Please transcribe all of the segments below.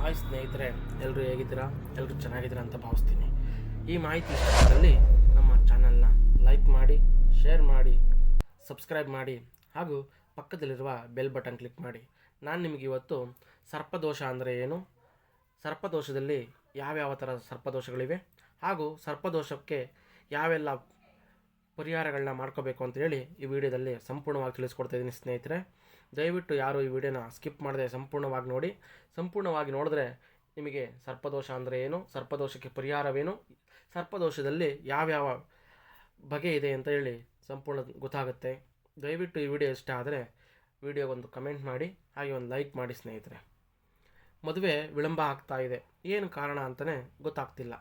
Hi ಸ್ನೇಹಿತರೆ ಎಲ್ಲರೂ ಹೇಗಿದ್ದೀರಾ? ಎಲ್ಲರೂ ಚೆನ್ನಾಗಿದ್ದೀರಾ ಅಂತ ಭಾವಿಸ್ತೀನಿ. ಈ ಮಾಹಿತಿ ಇಷ್ಟದಲ್ಲಿ ನಮ್ಮ ಚಾನಲ್ನ ಲೈಕ್ ಮಾಡಿ ಶೇರ್ ಮಾಡಿ ಸಬ್ಸ್ಕ್ರೈಬ್ ಮಾಡಿ, ಹಾಗೂ ಪಕ್ಕದಲ್ಲಿರುವ ಬೆಲ್ ಬಟನ್ ಕ್ಲಿಕ್ ಮಾಡಿ. ನಾನು ನಿಮಗೆ ಇವತ್ತು ಸರ್ಪದೋಷ ಅಂದರೆ ಏನು? ಸರ್ಪದೋಷದಲ್ಲಿ ಯಾವ್ಯಾವ ಥರ ಸರ್ಪದೋಷಗಳಿವೆ? ಹಾಗೂ ಸರ್ಪದೋಷಕ್ಕೆ ಯಾವೆಲ್ಲ ಪರಿಹಾರಗಳನ್ನ ಮಾಡ್ಕೋಬೇಕು ಅಂತ ಹೇಳಿ ಈ ವಿಡಿಯೋದಲ್ಲಿ ಸಂಪೂರ್ಣವಾಗಿ ತಿಳಿಸ್ಕೊಡ್ತಾ ಇದ್ದೀನಿ ಸ್ನೇಹಿತರೆ. ದಯವಿಟ್ಟು ಯಾರು ಈ ವಿಡಿಯೋನ ಸ್ಕಿಪ್ ಮಾಡದೆ ಸಂಪೂರ್ಣವಾಗಿ ನೋಡಿ. ಸಂಪೂರ್ಣವಾಗಿ ನೋಡಿದ್ರೆ ನಿಮಗೆ ಸರ್ಪದೋಷ ಅಂದರೆ ಏನು? ಸರ್ಪದೋಷಕ್ಕೆ ಪರಿಹಾರವೇನು? ಸರ್ಪದೋಷದಲ್ಲಿ ಯಾವ್ಯಾವ ಬಗೆ ಇದೆ ಅಂತ ಹೇಳಿ ಸಂಪೂರ್ಣ ಗೊತ್ತಾಗುತ್ತೆ. ದಯವಿಟ್ಟು ಈ ವಿಡಿಯೋ ಇಷ್ಟ ಆದರೆ ವಿಡಿಯೋಗೊಂದು ಕಮೆಂಟ್ ಮಾಡಿ, ಹಾಗೆ ಒಂದು ಲೈಕ್ ಮಾಡಿ ಸ್ನೇಹಿತರೆ. ಮದುವೆ ವಿಳಂಬ ಆಗ್ತಾ ಇದೆ. ಏನು ಕಾರಣ ಅಂತಲೇ ಗೊತ್ತಾಗ್ತಿಲ್ಲ.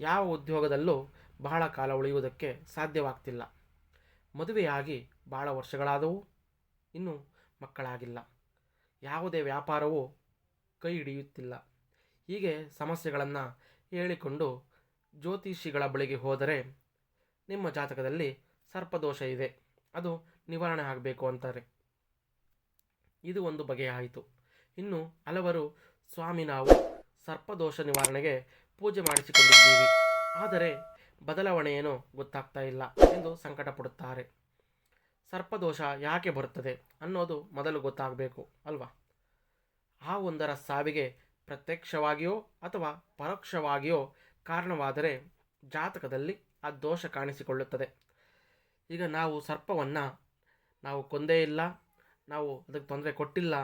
ಯಾವ ಉದ್ಯೋಗದಲ್ಲೂ ಬಹಳ ಕಾಲ ಉಳಿಯುವುದಕ್ಕೆ ಸಾಧ್ಯವಾಗ್ತಿಲ್ಲ. ಮದುವೆಯಾಗಿ ಭಾಳ ವರ್ಷಗಳಾದವು. ಇನ್ನೂ ಮಕ್ಕಳಾಗಿಲ್ಲ. ಯಾವುದೇ ವ್ಯಾಪಾರವೂ ಕೈ ಹಿಡಿಯುತ್ತಿಲ್ಲ ಹೀಗೆ ಸಮಸ್ಯೆಗಳನ್ನು ಹೇಳಿಕೊಂಡು ಜ್ಯೋತಿಷಿಗಳ ಬಳಿಗೆ ಹೋದರೆ ನಿಮ್ಮ ಜಾತಕದಲ್ಲಿ ಸರ್ಪದೋಷ ಇದೆ. ಅದು ನಿವಾರಣೆ ಆಗಬೇಕು ಅಂತಾರೆ. ಇದು ಒಂದು ಬಗೆಯಾಯಿತು ಇನ್ನು ಹಲವರು ಸ್ವಾಮಿ ನಾವು ಸರ್ಪದೋಷ ನಿವಾರಣೆಗೆ ಪೂಜೆ ಮಾಡಿಸಿಕೊಂಡಿದ್ದೀವಿ. ಆದರೆ ಬದಲಾವಣೆ ಗೊತ್ತಾಗ್ತಾ ಇಲ್ಲ ಎಂದು ಸಂಕಟ ಪಡುತ್ತಾರೆ ಸರ್ಪದೋಷ ಯಾಕೆ ಬರುತ್ತದೆ ಅನ್ನೋದು ಮೊದಲು ಗೊತ್ತಾಗಬೇಕು, ಅಲ್ವಾ? ಆ ಒಂದರ ಸಾವಿಗೆ ಪ್ರತ್ಯಕ್ಷವಾಗಿಯೋ ಅಥವಾ ಪರೋಕ್ಷವಾಗಿಯೋ ಕಾರಣವಾದರೆ ಜಾತಕದಲ್ಲಿ ಆ ದೋಷ ಕಾಣಿಸಿಕೊಳ್ಳುತ್ತದೆ. ಈಗ ನಾವು ಸರ್ಪವನ್ನು ನಾವು ಕೊಂದೇ ಇಲ್ಲ, ನಾವು ಅದಕ್ಕೆ ತೊಂದರೆ ಕೊಟ್ಟಿಲ್ಲ,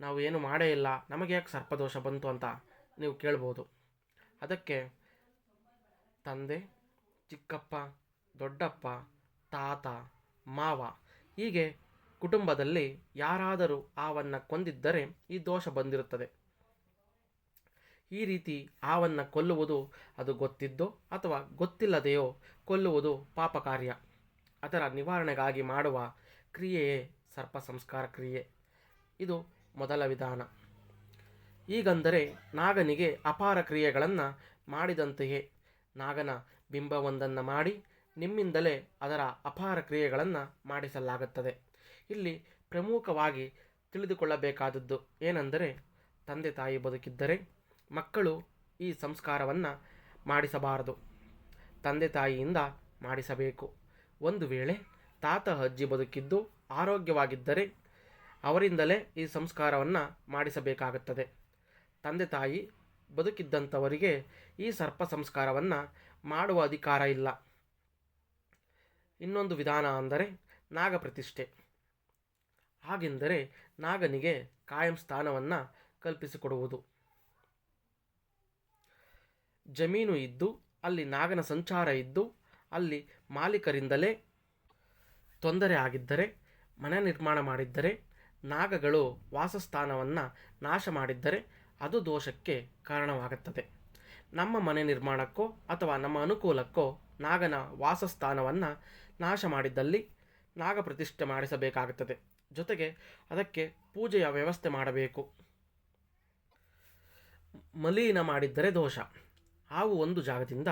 ನಾವು ಏನು ಮಾಡೇ ಇಲ್ಲ, ನಮಗೆ ಯಾಕೆ ಸರ್ಪದೋಷ ಬಂತು ಅಂತ ನೀವು ಕೇಳ್ಬೋದು. ಅದಕ್ಕೆ ತಂದೆ, ಚಿಕ್ಕಪ್ಪ, ದೊಡ್ಡಪ್ಪ, ತಾತ ಮಾವ. ಹೀಗೆ ಕುಟುಂಬದಲ್ಲಿ ಯಾರಾದರೂ ಆವನ್ನು ಕೊಂದಿದ್ದರೆ ಈ ದೋಷ ಬಂದಿರುತ್ತದೆ. ಈ ರೀತಿ ಆವನ್ನು ಕೊಲ್ಲುವುದು ಅದು ಗೊತ್ತಿದ್ದೋ ಅಥವಾ ಗೊತ್ತಿಲ್ಲದೆಯೋ ಕೊಲ್ಲುವುದು ಪಾಪ ಕಾರ್ಯ ಅದರ ನಿವಾರಣೆಗಾಗಿ ಮಾಡುವ ಕ್ರಿಯೆಯೇ ಸರ್ಪ ಸಂಸ್ಕಾರ ಕ್ರಿಯೆ. ಇದು ಮೊದಲ ವಿಧಾನ. ಈಗಂದರೆ ನಾಗನಿಗೆ ಅಪಾರ ಕ್ರಿಯೆಗಳನ್ನು ಮಾಡಿದಂತೆಯೇ ನಾಗನ ಬಿಂಬವೊಂದನ್ನು ಮಾಡಿ ನಿಮ್ಮಿಂದಲೇ ಅದರ ಅಪಾರ ಕ್ರಿಯೆಗಳನ್ನು ಮಾಡಿಸಲಾಗುತ್ತದೆ. ಇಲ್ಲಿ ಪ್ರಮುಖವಾಗಿ ತಿಳಿದುಕೊಳ್ಳಬೇಕಾದದ್ದು ಏನೆಂದರೆ, ತಂದೆ ತಾಯಿ ಬದುಕಿದ್ದರೆ ಮಕ್ಕಳು ಈ ಸಂಸ್ಕಾರವನ್ನು ಮಾಡಿಸಬಾರದು. ತಂದೆ ತಾಯಿಯಿಂದ ಮಾಡಿಸಬೇಕು. ಒಂದು ವೇಳೆ ತಾತ ಅಜ್ಜಿ ಬದುಕಿದ್ದು ಆರೋಗ್ಯವಾಗಿದ್ದರೆ ಅವರಿಂದಲೇ ಈ ಸಂಸ್ಕಾರವನ್ನು ಮಾಡಿಸಬೇಕಾಗುತ್ತದೆ. ತಂದೆ ತಾಯಿ ಬದುಕಿದ್ದಂಥವರಿಗೆ ಈ ಸರ್ಪ ಸಂಸ್ಕಾರವನ್ನು ಮಾಡುವ ಅಧಿಕಾರ ಇಲ್ಲ. ಇನ್ನೊಂದು ವಿಧಾನ ಅಂದರೆ ನಾಗಪ್ರತಿಷ್ಠೆ. ಹಾಗೆಂದರೆ ನಾಗನಿಗೆ ಕಾಯಂ ಸ್ಥಾನವನ್ನು ಕಲ್ಪಿಸಿಕೊಡುವುದು. ಜಮೀನು ಇದ್ದು, ಅಲ್ಲಿ ನಾಗನ ಸಂಚಾರ ಇದ್ದು, ಅಲ್ಲಿ ಮಾಲೀಕರಿಂದಲೇ ತೊಂದರೆ ಆಗಿದ್ದರೆ, ಮನೆ ನಿರ್ಮಾಣ ಮಾಡಿದ್ದರೆ, ನಾಗಗಳು ವಾಸಸ್ಥಾನವನ್ನು ನಾಶ ಮಾಡಿದ್ದರೆ ಅದು ದೋಷಕ್ಕೆ ಕಾರಣವಾಗುತ್ತದೆ. ನಮ್ಮ ಮನೆ ನಿರ್ಮಾಣಕ್ಕೋ ಅಥವಾ ನಮ್ಮ ಅನುಕೂಲಕ್ಕೋ ನಾಗನ ವಾಸಸ್ಥಾನವನ್ನು ನಾಶ ಮಾಡಿದ್ದಲ್ಲಿ ನಾಗ ಪ್ರತಿಷ್ಠೆ ಮಾಡಿಸಬೇಕಾಗುತ್ತದೆ. ಜೊತೆಗೆ ಅದಕ್ಕೆ ಪೂಜೆಯ ವ್ಯವಸ್ಥೆ ಮಾಡಬೇಕು. ಮಲೀನ ಮಾಡಿದ್ದರೆ ದೋಷ. ಹಾವು ಒಂದು ಜಾಗದಿಂದ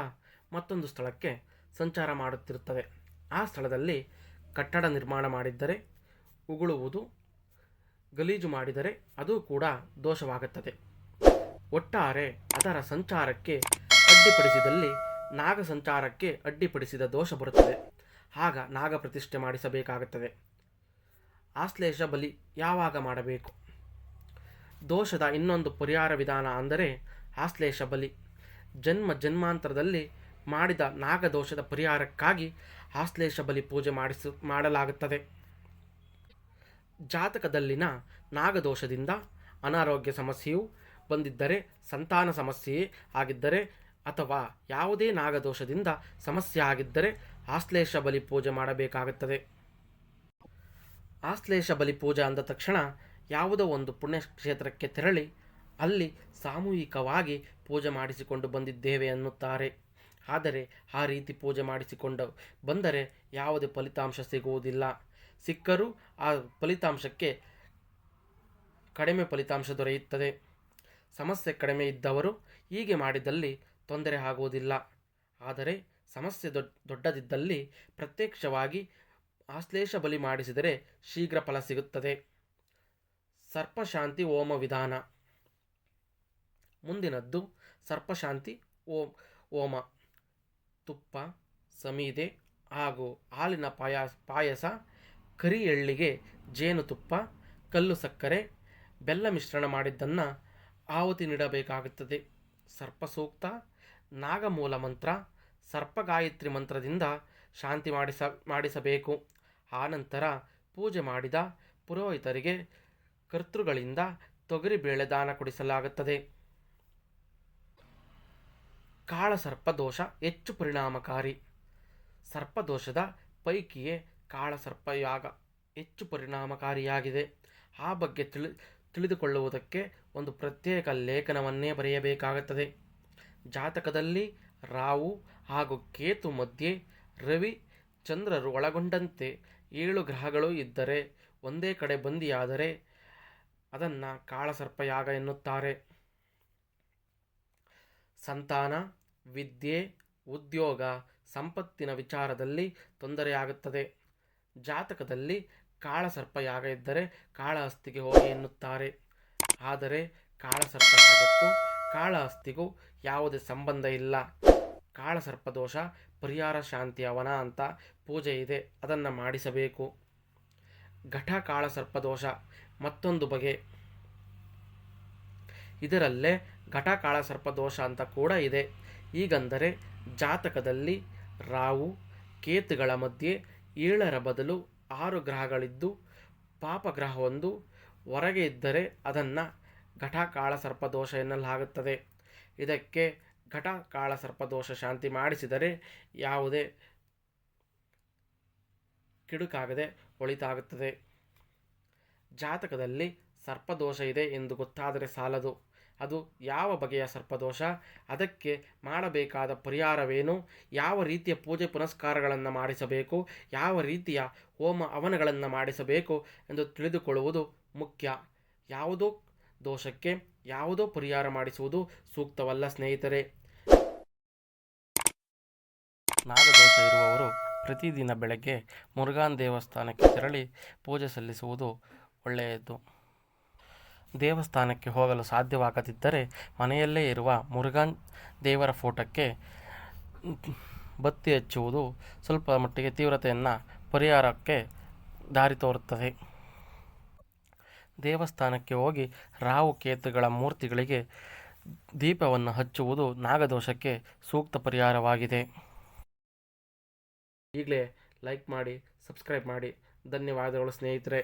ಮತ್ತೊಂದು ಸ್ಥಳಕ್ಕೆ ಸಂಚಾರ ಮಾಡುತ್ತಿರುತ್ತದೆ. ಆ ಸ್ಥಳದಲ್ಲಿ ಕಟ್ಟಡ ನಿರ್ಮಾಣ ಮಾಡಿದ್ದರೆ ಉಗುಳುವುದು, ಗಲೀಜು ಮಾಡಿದರೆ ಅದು ಕೂಡ ದೋಷವಾಗುತ್ತದೆ. ಒಟ್ಟಾರೆ ಅದರ ಸಂಚಾರಕ್ಕೆ ಅಡ್ಡಿಪಡಿಸಿದಲ್ಲಿ ನಾಗ ಸಂಚಾರಕ್ಕೆ ಅಡ್ಡಿಪಡಿಸಿದ ದೋಷ ಬರುತ್ತದೆ. ಆಗ ನಾಗ ಪ್ರತಿಷ್ಠೆ ಮಾಡಿಸಬೇಕಾಗುತ್ತದೆ. ಆಶ್ಲೇಷ ಬಲಿ ಯಾವಾಗ ಮಾಡಬೇಕು? ದೋಷದ ಇನ್ನೊಂದು ಪರಿಹಾರ ವಿಧಾನ ಅಂದರೆ ಆಶ್ಲೇಷ ಬಲಿ. ಜನ್ಮ ಜನ್ಮಾಂತರದಲ್ಲಿ ಮಾಡಿದ ನಾಗದೋಷದ ಪರಿಹಾರಕ್ಕಾಗಿ ಆಶ್ಲೇಷ ಬಲಿ ಪೂಜೆ ಮಾಡಿಸ, ಮಾಡಲಾಗುತ್ತದೆ. ಜಾತಕದಲ್ಲಿನ ನಾಗದೋಷದಿಂದ ಅನಾರೋಗ್ಯ ಸಮಸ್ಯೆಯು ಬಂದಿದ್ದರೆ ಸಂತಾನ ಸಮಸ್ಯೆಯೇ ಆಗಿದ್ದರೆ ಅಥವಾ ಯಾವುದೇ ನಾಗದೋಷದಿಂದ ಸಮಸ್ಯೆ ಆಗಿದ್ದರೆ ಆಶ್ಲೇಷ ಬಲಿ ಪೂಜೆ ಮಾಡಬೇಕಾಗುತ್ತದೆ. ಆಶ್ಲೇಷ ಬಲಿ ಪೂಜೆ ಅಂದ ತಕ್ಷಣ ಯಾವುದೋ ಒಂದು ಪುಣ್ಯಕ್ಷೇತ್ರಕ್ಕೆ ತೆರಳಿ ಅಲ್ಲಿ ಸಾಮೂಹಿಕವಾಗಿ ಪೂಜೆ ಮಾಡಿಸಿಕೊಂಡು ಬಂದಿದ್ದೇವೆ ಎನ್ನುತ್ತಾರೆ ಆದರೆ ಆ ರೀತಿ ಪೂಜೆ ಮಾಡಿಸಿಕೊಂಡು ಬಂದರೆ ಯಾವುದೇ ಫಲಿತಾಂಶ ಸಿಗುವುದಿಲ್ಲ. ಸಿಕ್ಕರೂ ಆ ಫಲಿತಾಂಶಕ್ಕೆ ಕಡಿಮೆ ಫಲಿತಾಂಶ ದೊರೆಯುತ್ತದೆ. ಸಮಸ್ಯೆ ಕಡಿಮೆ ಇದ್ದವರು ಹೀಗೆ ಮಾಡಿದಲ್ಲಿ ತೊಂದರೆ ಆಗುವುದಿಲ್ಲ. ಆದರೆ ಸಮಸ್ಯೆ ದೊಡ್ಡ ದೊಡ್ಡದಿದ್ದಲ್ಲಿ ಪ್ರತ್ಯಕ್ಷವಾಗಿ ಆಶ್ಲೇಷ ಬಲಿ ಮಾಡಿಸಿದರೆ ಶೀಘ್ರ ಫಲ ಸಿಗುತ್ತದೆ. ಸರ್ಪಶಾಂತಿ ಓಮ ವಿಧಾನ. ಮುಂದಿನದ್ದು ಸರ್ಪಶಾಂತಿ ಓಂ ಓಮ ತುಪ್ಪ, ಸಮೀದೆ ಹಾಗೂ ಹಾಲಿನ ಪಾಯಸ ಪಾಯಸ ಕರಿ ಎಳ್ಳಿಗೆ ಜೇನುತುಪ್ಪ ಕಲ್ಲು ಸಕ್ಕರೆ, ಬೆಲ್ಲ ಮಿಶ್ರಣ ಮಾಡಿದ್ದನ್ನು ಆಹುತಿ ನೀಡಬೇಕಾಗುತ್ತದೆ. ಸರ್ಪಸೂಕ್ತ ನಾಗಮೂಲ ಮಂತ್ರ ಸರ್ಪಗಾಯತ್ರಿ ಮಂತ್ರದಿಂದ ಶಾಂತಿ ಮಾಡಿಸ, ಮಾಡಿಸಬೇಕು. ಆನಂತರ ಪೂಜೆ ಮಾಡಿದ ಪುರೋಹಿತರಿಗೆ ಕರ್ತೃಗಳಿಂದ ತೊಗರಿಬೇಳೆ ದಾನ ಕೊಡಿಸಲಾಗುತ್ತದೆ. ಕಾಳಸರ್ಪದೋಷ ಹೆಚ್ಚು ಪರಿಣಾಮಕಾರಿ. ಸರ್ಪದೋಷದ ಪೈಕಿಯೇ ಕಾಳಸರ್ಪ ಯಾಗ ಹೆಚ್ಚು ಪರಿಣಾಮಕಾರಿಯಾಗಿದೆ. ಆ ಬಗ್ಗೆ ತಿಳಿ, ತಿಳಿದುಕೊಳ್ಳುವುದಕ್ಕೆ ಒಂದು ಪ್ರತ್ಯೇಕ ಲೇಖನವನ್ನೇ ಬರೆಯಬೇಕಾಗುತ್ತದೆ. ಜಾತಕದಲ್ಲಿ ರಾವು ಹಾಗೂ ಕೇತು ಮಧ್ಯೆ ರವಿ ಚಂದ್ರರು ಒಳಗೊಂಡಂತೆ ಏಳು ಗ್ರಹಗಳು ಇದ್ದರೆ ಒಂದೇ ಕಡೆ ಬಂದಿಯಾದರೆ ಅದನ್ನು ಕಾಳಸರ್ಪಯಾಗ ಎನ್ನುತ್ತಾರೆ. ಸಂತಾನ, ವಿದ್ಯೆ, ಉದ್ಯೋಗ, ಸಂಪತ್ತಿನ ವಿಚಾರದಲ್ಲಿ ತೊಂದರೆಯಾಗುತ್ತದೆ. ಜಾತಕದಲ್ಲಿ ಕಾಳಸರ್ಪಯಾಗ ಇದ್ದರೆ ಕಾಳಹಸ್ತಿಗೆ ಹೋಗಿ ಎನ್ನುತ್ತಾರೆ. ಆದರೆ ಕಾಳಸರ್ಪಯಾಗಕ್ಕೂ ಕಾಳಹಸ್ತಿಗೂ ಯಾವುದೇ ಸಂಬಂಧ ಇಲ್ಲ. ಕಾಳಸರ್ಪದೋಷ, ಪರಿಹಾರ ಶಾಂತಿ ಅವನ ಅಂತ ಪೂಜೆ ಇದೆ, ಅದನ್ನು ಮಾಡಿಸಬೇಕು. ಘಟ ಕಾಳಸರ್ಪದೋಷ, ಮತ್ತೊಂದು ಬಗೆ. ಇದರಲ್ಲೇ ಘಟ ಕಾಳಸರ್ಪದೋಷ ಅಂತ ಕೂಡ ಇದೆ. ಈಗಂದರೆ ಜಾತಕದಲ್ಲಿ ರಾವು ಕೇತುಗಳ ಮಧ್ಯೆ ಏಳರ ಬದಲು ಆರು ಗ್ರಹಗಳಿದ್ದು, ಪಾಪಗ್ರಹವೊಂದು ಹೊರಗೆ ಇದ್ದರೆ ಅದನ್ನು ಘಟ ಕಾಳಸರ್ಪದೋಷ ಎನ್ನಲಾಗುತ್ತದೆ. ಇದಕ್ಕೆ ಘಟ ಕಾಳಸರ್ಪದೋಷ ಶಾಂತಿ ಮಾಡಿಸಿದರೆ ಯಾವುದೇ ಕಿಡುಕಾಗದೆ ಒಳಿತಾಗುತ್ತದೆ. ಜಾತಕದಲ್ಲಿ ಸರ್ಪದೋಷ ಇದೆ ಎಂದು ಗೊತ್ತಾದರೆ ಸಾಲದು. ಅದು ಯಾವ ಬಗೆಯ ಸರ್ಪದೋಷ? ಅದಕ್ಕೆ ಮಾಡಬೇಕಾದ ಪರಿಹಾರವೇನು? ಯಾವ ರೀತಿಯ ಪೂಜೆ ಪುನಸ್ಕಾರಗಳನ್ನು ಮಾಡಿಸಬೇಕು? ಯಾವ ರೀತಿಯ ಹೋಮ ಹವನಗಳನ್ನು ಮಾಡಿಸಬೇಕು ಎಂದು ತಿಳಿದುಕೊಳ್ಳುವುದು ಮುಖ್ಯ. ಯಾವುದೋ ದೋಷಕ್ಕೆ ಯಾವುದೋ ಪರಿಹಾರ ಮಾಡಿಸುವುದು ಸೂಕ್ತವಲ್ಲ ಸ್ನೇಹಿತರೆ. ನಾಗದೋಷ ಇರುವವರು ಪ್ರತಿದಿನ ಬೆಳಗ್ಗೆ ಮುರುಘಾನ್ ದೇವಸ್ಥಾನಕ್ಕೆ ತೆರಳಿ ಪೂಜೆ ಸಲ್ಲಿಸುವುದು ಒಳ್ಳೆಯದು. ದೇವಸ್ಥಾನಕ್ಕೆ ಹೋಗಲು ಸಾಧ್ಯವಾಗದಿದ್ದರೆ ಮನೆಯಲ್ಲೇ ಇರುವ ಮುರುಘಾನ್ ದೇವರ ಫೋಟೋಕ್ಕೆ ಬತ್ತಿ ಹಚ್ಚುವುದು ಸ್ವಲ್ಪ ಮಟ್ಟಿಗೆ ತೀವ್ರತೆಯನ್ನು ಪರಿಹಾರಕ್ಕೆ ದಾರಿ ತೋರುತ್ತದೆ. ದೇವಸ್ಥಾನಕ್ಕೆ ಹೋಗಿ ರಾವು ಕೇತುಗಳ ಮೂರ್ತಿಗಳಿಗೆ ದೀಪವನ್ನು ಹಚ್ಚುವುದು ನಾಗದೋಷಕ್ಕೆ ಸೂಕ್ತ ಪರಿಹಾರವಾಗಿದೆ. ಈಗಲೇ ಲೈಕ್ ಮಾಡಿ ಸಬ್ಸ್ಕ್ರೈಬ್ ಮಾಡಿ. ಧನ್ಯವಾದಗಳು ಸ್ನೇಹಿತರೆ.